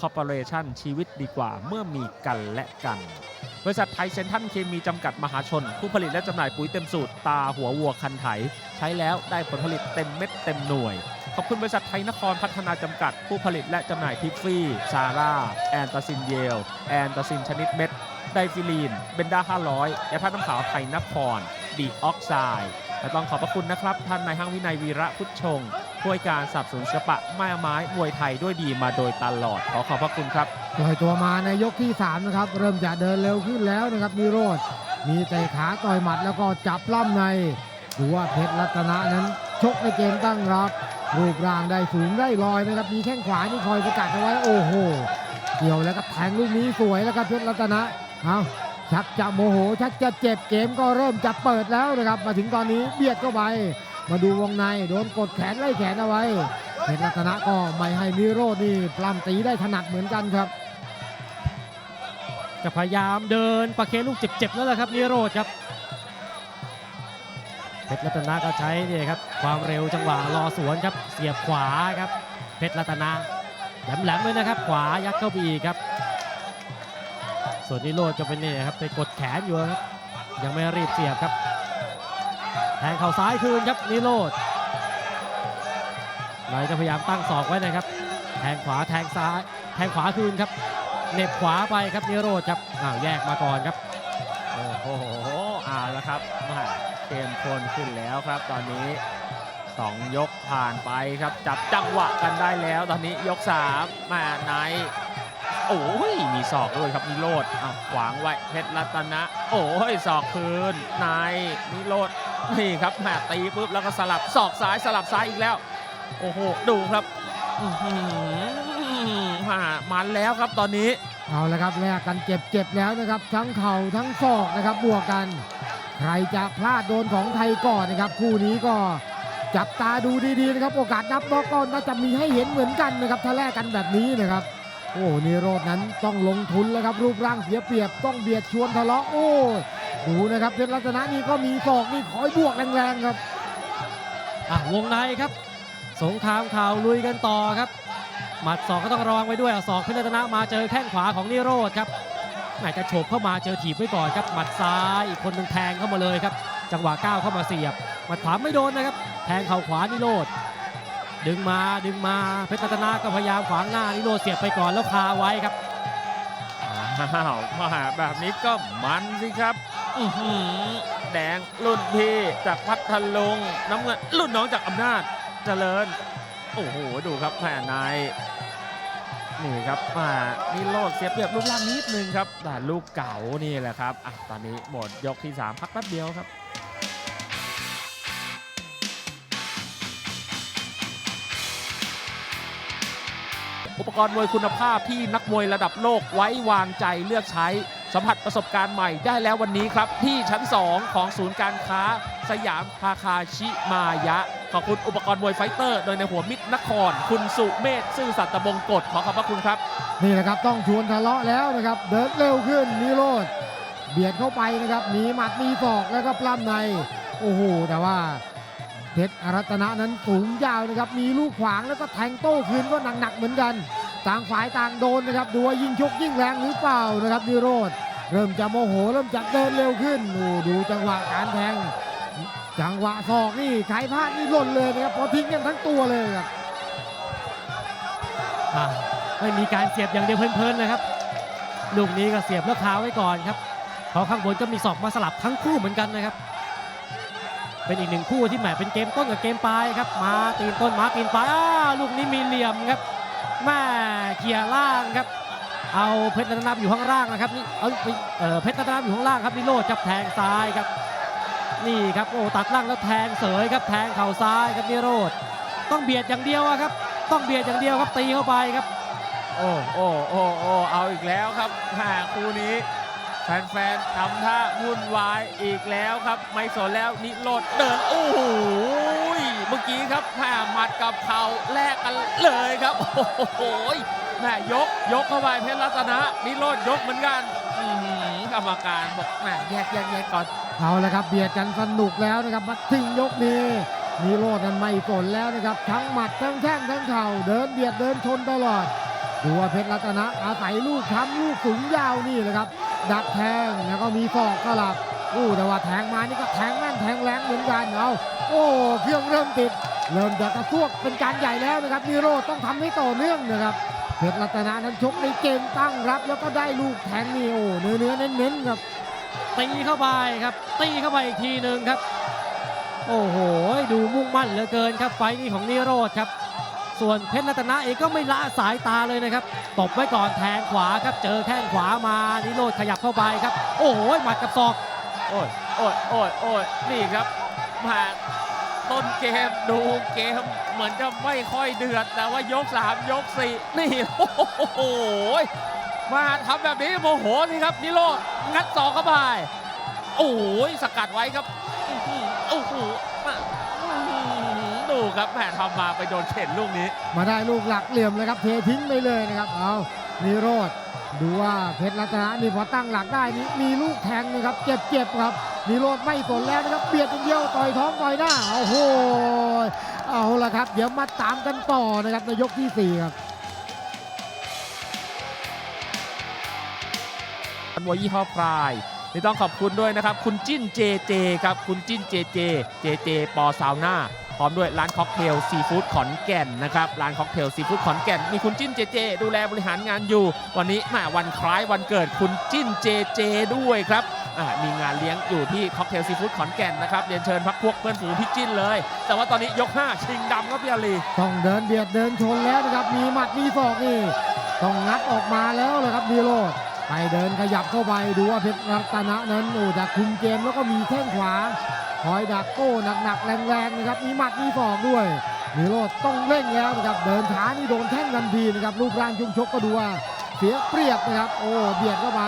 คอร์ปอเรชันชีวิตดีกว่าเมื่อมีกันและกัน บริษัทไทยเซนทันเคมีจำกัดมหาชน ผู้ผลิตและจำหน่ายปุ๋ยเต็มสูตร ตาหัววัวคันไถ ใช้แล้วได้ผลผลิตเต็มเม็ดเต็มหน่วย ขอบคุณบริษัทไทยนครพัฒนาจำกัด ผู้ผลิตและจำหน่ายทิฟฟี่ซาร่า แอนตาซินเยล แอนตาซินชนิดเม็ด ไดฟิลีน เบนด้า 500 และท่าตุน้ำขาวไทยนคร ดีออกไซด์และต้องขอบพระคุณนะครับ ท่านนายห้างวินัยวีระพุทธชง ผู้ให้การสับสนศิลปะไม้ไม้มวยไทยด้วยดีมาโดยตลอดขอขอบพระคุณครับปล่อยตัวมาในยกที่ 3 นะครับ เริ่มจะเดินเร็วขึ้นแล้วนะครับนิโรธมีเตะขาต่อยหมัดแล้วก็จับล้ำในดูว่าเพชรรัตนะนั้นชกในเกมตั้งรับ รูปร่างได้สูงได้ลอยนะครับ มีแข้งขวานี่คอยประกาศเอาไว้โอ้โหเกี่ยวแล้วก็แทงลูกนี้สวยแล้วครับเพชรรัตนะเอาชักจะโมโหชักจะเจ็บเกมก็เริ่มจะเปิดแล้วนะครับ มาถึงตอนนี้เบียดเข้าไป มาดูวงในโดนกดแขนไล่แขนเอาไว้เพชรรัตนะก็ไม่ให้นิโรธนี่ปล้ำตีได้ถนัดเหมือนกันครับ จะพยายามเดินประเคนลูกเจ็บๆแล้วแหละครับนิโรธครับเพชรรัตนาก็ใช้นี่ครับความเร็วจังหวะรอสวนครับเสียบขวาครับ เพชรรัตนาแหลมๆเลยนะครับ ขวายัดเข้าไปอีกครับ ส่วนนิโรธจะเป็นนี่ครับไปกดแขนอยู่ครับยังไม่รีบเสียบครับ แทงเข่าซ้ายคืนครับนิโรธนายจะพยายามตั้งศอกไว้นะครับ แทงขวาแทงซ้าย แทงขวาคืนครับเน็บขวาไปครับนิโรธครับอ้าวแยกมาก่อนครับโอ้โหเอาและครับมาเกมคนขึ้นแล้วครับ ตอนนี้สองยกผ่านไปครับ จับจังหวะกันได้แล้ว ตอนนี้ยก3มาไนโอ้ยมีศอกด้วยครับนิโรธอ้าวขวางไว้เพชรรัตนะ โอ้ยศอกคืนนท์นิโรธ นี่ครับแหมตีปุ๊บแล้วก็สลับศอกซ้ายสลับซ้ายอีกแล้ว โอ้โห ดูครับหมามันแล้วครับตอนนี้ เอาละครับแลกกันเจ็บเจ็บแล้วนะครับ ทั้งเข่าทั้งศอกนะครับบวกกัน ใครจะพลาดโดนของไทยก่อนนะครับ คู่นี้ก็จับตาดูดีๆนะครับ โอกาสนับน็อกก็น่าจะมีให้เห็นเหมือนกันนะครับถ้าแลกกันแบบนี้นะครับ โอ้นิโรดนั้นต้องลงทุนแล้วครับรูปร่างเสียเปรียบต้องเบียดชวนทะเลาะโอ้ ดูนะครับเพชรรัตนะนี่ก็มีศอกนี่คอยบวกแรงๆครับอะวงในครับ สงครามข่าวลุยกันต่อครับ หมัดศอกก็ต้องระวังไว้ด้วยอะศอกเพชรรัตนะมาเจอแข้งขวาของนิโรธครับแหมจะโฉบเข้ามาเจอถีบไว้ก่อนครับ หมัดซ้ายอีกคนหนึ่งแทงเข้ามาเลยครับ จังหวะก้าวเข้ามาเสียบ หมัดขวาไม่โดนนะครับ แทงเข่าขวานิโรธดึงมาดึงมาเพชรรัตนะก็พยายามขวางหน้านิโรธเสียบไปก่อนแล้วคาไว้ครับอ้าวมาแบบนี้ก็มันสิครับ อื้อหือแดงรุ่นพี่จากพัทลุงน้ำเงินรุ่นน้องจากอำนาจเจริญ โอ้โห ดูครับแผ่นายนี่ครับมานี่โลดเสียเปรียบรูปร่างนิดนึงครับแต่ลูกเก่านี่แหละครับอะตอนนี้หมดยกที่ 3 พักแป๊บเดียวครับอุปกรณ์มวยคุณภาพที่นักมวยระดับโลกไว้วางใจเลือกใช้ สัมผัสประสบการณ์ใหม่ได้แล้ววันนี้ครับ ที่ชั้น 2 ของศูนย์การค้า สยามพาคาชิมายะ ขอบคุณอุปกรณ์มวยไฟเตอร์ โดยในหัวมิตรนคร คุณสุเมธซื่อสัตย์ตะบงกฎขอขอบพระคุณครับ นี่แหละครับต้องชวนทะเลาะแล้วนะครับ เดินเร็วขึ้นนิโรธเบียดเข้าไปนะครับมีหมัดมีศอกแล้วก็ปล้ำในโอ้โหแต่ว่าเพชรอารัตนะนั้นสูงยาวนะครับ มีลูกขวางแล้วก็แทงโต้คืนก็หนักๆเหมือนกัน ต่างฝ่ายต่างโดนนะครับ ดูว่ายิ่งชกยิ่งแรงหรือเปล่านะครับนิโรธ เริ่มจะโมโหเริ่มจะเดินเร็วขึ้นโอ้ดูจังหวะการแทง จังหวะศอกนี่ใครพลาดนี่หล่นเลยนะครับพอทิ้งกันทั้งตัวเลยครับไม่มีการเสียบอย่างเดียวเพลินๆนะครับลูกนี้ก็เสียบแล้วคาไว้ก่อนครับเพราะข้างบนก็มีศอกมาสลับทั้งคู่เหมือนกันนะครับ เป็นอีกหนึ่งคู่ที่แหมเป็นเกมต้นกับเกมปลายครับมาตีนต้นมาตีนปลายลูกนี้มีเหลี่ยมครับแม่เขี่ยล่างครับ เอาเพชรรัตนาอยู่ข้างล่างนะครับนี่เอาเอเพชรรัตนาอยู่ข้างล่างครับนิโรธจับแทงซ้ายครับ นี่ครับโอ้ตัดล่างแล้วแทงเสยครับแทงเข่าซ้ายครับนิโรธต้องเบียดอย่างเดียวครับ ต้องเบียดอย่างเดียวครับตีเข้าไปครับ โอ้โอ้โอ้โอ้เอาอีกแล้วครับแม่คู่นี้ แฟนๆทำท่าวุ่นวายอีกแล้วครับ ไม่สนแล้วนิโรธเดินโอ้โหเมื่อกี้ครับแม่หมัดกับเข่าแลกกันเลยครับโอ้โห แม่ยกยกเข้าไปเพชรรัตนะนิโรธยกเหมือนกันอื้อหือกรรมการบอกแม่แยกแยกแยกก่อนเอาละครับเบียดกันสนุกแล้วนะครับมาถึงยกนี้นิโรธนั้นไม่สนแล้วนะครับทั้งหมัดทั้งแข้งทั้งเข่าเดินเบียดเดินชนตลอดดตัวเพชรรัตนะอาศัยลูกค้ำลูกสูงยาวนี่แหละครับ ดักแทงแล้วก็มีศอกสลับอู้แต่ว่าแทงมานี่ก็แทงแม่นแทงแรงเหมือนกันเอาโอ้เครื่องเริ่มติด เริ่มจะกระซวกเป็นการใหญ่แล้วนะครับนิโรธต้องทำให้ต่อเนื่องนะครับ เพชรรัตนะนั้นชกในเกมตั้งรับ แล้วก็ได้ลูกแทงนี่โอ้เนื้อเนื้อๆเน้นๆครับตีเข้าไปครับ ตีเข้าไปอีกทีหนึ่งครับ โอ้โหดูมุ่งมั่นเหลือเกินครับไฟนี้ของนิโรธครับ ส่วนเพชรรัตนะเองก็ไม่ละสายตาเลยนะครับตบไว้ก่อนแทงขวาครับเจอแข้งขวามานิโรธขยับเข้าไปครับ โอ้โหหมัดกับศอกโอ้ยโอ้ยโอ้ยโอ้ยนี่ครับมาต้นเกมดูเกม เหมือนจะไม่ค่อยเดือดแต่ว่ายก3ยก4นี่โอ้โหมาทำแบบนี้โมโหสิครับนิโรธงัดศอกเข้าไปโอ้ยสกัดไว้ครับโอ้โหดูครับแหมทำมาไปโดนเข็นลูกนี้ มาได้ลูกหลักเหลี่ยมเลยครับเททิ้งไปเลยนะครับเอานิโรธ ดูว่าเพชรรัตนะนี่พอตั้งหลักได้นี่มีลูกแทงนะครับเจ็บๆครับนีโรดไม่สนแล้วนะครับเบียดอย่างเดียวต่อยท้องต่อยหน้าโอ้โหเอาละครับ เดี๋ยวมาตามกันต่อนะครับในยกที่สี่ครับมวยี่ห้อพราย นี่ต้องขอบคุณด้วยนะครับ คุณจิ้นเจเจครับ คุณจิ้นเจเจเจเจปอซาวน่าพร้อมด้วยร้านค็อกเทลซีฟู้ดขอนแก่นนะครับร้านค็อกเทลซีฟู้ดขอนแก่นมีคุณจิ้นเจเจ ดูแลบริหารงานอยู่ วันนี้มาวันคล้ายวันเกิดคุณจิ้นเจเจด้วยครับมีงานเลี้ยงอยู่ที่ค็อกเทลซีฟู้ดขอนแก่นนะครับเรียนเชิญพักพวกเพื่อนฝูงพี่จิ้นเลย แต่ว่าตอนนี้ยก 5 ชิงดำครับพี่อาลีต้องเดินเบียดเดินชนแล้วนะครับมีหมัดมีศอกนี่ต้องงัดออกมาแล้วเลยครับดีโรด ไปเดินขยับเข้าไปดูว่าเพชรรัตนะนั้นโอ้จะคุมเกมแล้วก็มีแข้งขวาคอยดักโต้หนักๆแรงๆนะครับมีหมัดมีศอกด้วยดีโรดต้องเร่งแล้วนะครับเดินช้านี่โดนแข้งทันทีนะครับรูปร่างชุ่มชกก็ดูว่าเสียเปรียบนะครับ โอ้เบียดเข้าไป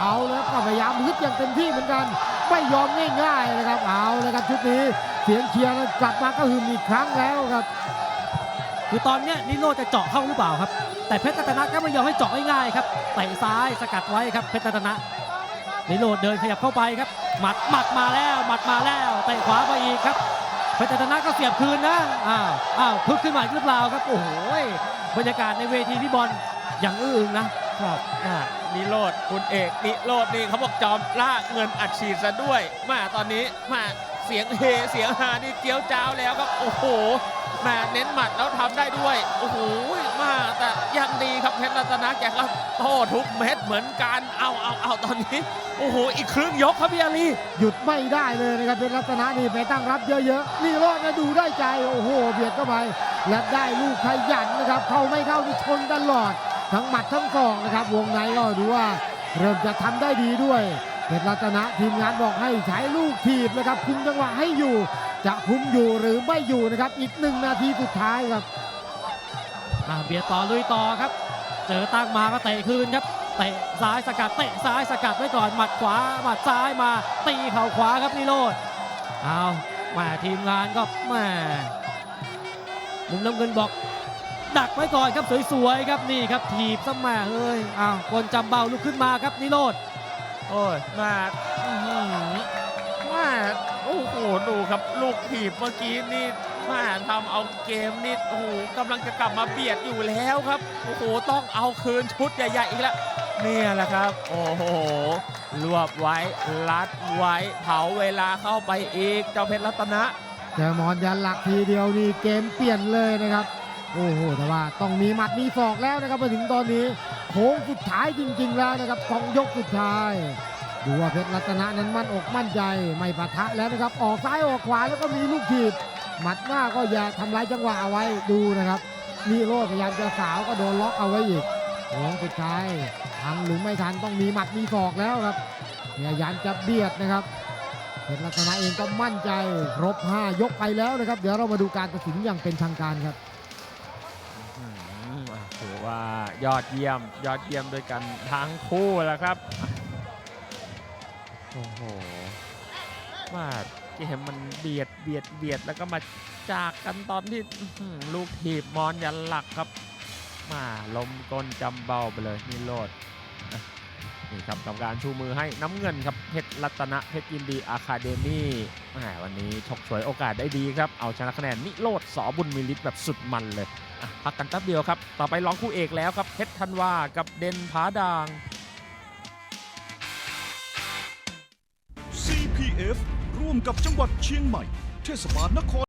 เอาแล้วก็พยายามฮึดอย่างเต็มที่เหมือนกัน ไม่ยอมง่ายๆนะครับ เอาเลยครับชุดนี้เสียงเชียร์กลับมาก็หึมอีกครั้งแล้วครับ คือตอนเนี้ยนิโรธจะเจาะเข้าหรือเปล่าครับ แต่เพชรรัตนะก็ไม่ยอมให้เจาะง่ายๆครับเตะซ้ายสกัดไว้ครับเพชรรัตนะนิโรธเดินขยับเข้าไปครับหมัดหมัดมาแล้วหมัดมาแล้วเตะขวาไปอีกครับเพชรรัตนะก็เสียบคืนนะอ้าวอ้าวพึกขึ้นมาหรือเปล่าครับโอ้โหบรรยากาศในเวทีพี่บอลอย่างอื้ออึงนะครับนิโรธคุณเอกนิโรธนี่เขาบอกจอมล่าเงินอัดฉีดซะด้วยมาตอนนี้มาเสียงเฮเสียงฮานี่เจียวจ้าวแล้วครับโอ้โหมาเน้นหมัดแล้วทำได้ด้วยโอ้โห มาแต่ยังดีครับเพชรรัตนะแกก็โต้ทุกเม็ดเหมือนกันเอาเอาเอาตอนนี้โอ้โหอีกครึ่งยกครับพี่อาลีหยุดไม่ได้เลยนะครับเป็นรัตนะนี่ไปตั้งรับเยอะๆนี่รอดนะดูได้ใจโอ้โหเบียดเข้าไปและได้ลูกขยันนะครับเข้าไม่เข้านี่ชนตลอด ทั้งหมัดทั้งศอกนะครับ วงในก็ดูว่าเริ่มจะทำได้ดีด้วยเป็นรัตนะทีมงานบอกให้ใช้ลูกถีบนะครับคุมจังหวะให้อยู่ จะคุมอยู่หรือไม่อยู่นะครับ อีกหนึ่งนาทีสุดท้ายครับ อ่าเบียดต่อลุยต่อครับ เจอตั้งมาก็เตะคืนครับเตะซ้ายสกัดเตะซ้ายสกัดไว้ก่อนหมัดขวาหมัดซ้ายมาตีเข่าขวาครับนิโรธเอาแม่ทีมงานก็แม่มุมน้ำเงินบอก ดักไว้ก่อนครับสวยๆครับนี่ครับถีบซะแม่เฮ้ยอ้าวคนจำเบาลุกขึ้นมาครับนิโรธโอ้ยมาอื้อหือมาโอ้โหดูครับลูกถีบเมื่อกี้นี่ มาทำเอาเกมนี่โอ้โหกำลังจะกลับมาเบียดอยู่แล้วครับ โอ้โห ต้องเอาคืนชุดใหญ่ๆอีกแล้วเนี่ยแหละครับ โอ้โห รวบไว้ รัดไว้ เผาเวลาเข้าไปอีก เจ้าเพชรรัตนะแต่หมอนยันหลักทีเดียวนี่เกมเปลี่ยนเลยนะครับ โอ้โห แต่ว่าต้องมีหมัดมีศอกแล้วนะครับมาถึงตอนนี้โค้งสุดท้ายจริง ๆ แล้วนะครับของยกสุดท้ายดูว่าเพชรรัตนะนั้นมั่นอกมั่นใจ ไม่ปะทะแล้วนะครับ ออกซ้ายออกขวาแล้วก็มีลูกถีบ หมัดหน้าก็อย่าทำลายจังหวะเอาไว้ดูนะครับนี่โรดพยายามจะสาวก็โดนล็อกเอาไว้อีกโค้งสุดท้ายทันหรือไม่ทันต้องมีหมัดมีศอกแล้วครับพยายามจะเบียดนะครับเพชรรัตนะเองก็มั่นใจครบ 5 ยกไปแล้วนะครับ เดี๋ยวเรามาดูการตัดสินอย่างเป็นทางการครับถือว่ายอดเยี่ยมยอดเยี่ยมด้วยกันทั้งคู่แหล้วครับโอ้โหว่า เกมมันเบียดเบียดเบียดแล้วก็มาจากกันตอนที่อื้อหือลูกถีบมอนยันหลักครับ มาลมก้นจำเบาไปเลยนี่โลดนี่ครับกรรมการชูมือให้น้ำเงินครับเพชรรัตนะเพชรยินดีอาคาเดมี่วันนี้ฉกฉวยโอกาสได้ดีครับ เอาชนะคะแนนนิโรธสอบุญมิลิตแบบสุดมันเลยพักกันแป๊บเดียวครับ ต่อไปร้องคู่เอกแล้วครับเพชรธันวากับเดนผาดาง ร่วมกับจังหวัดเชียงใหม่ เทศบาลนคร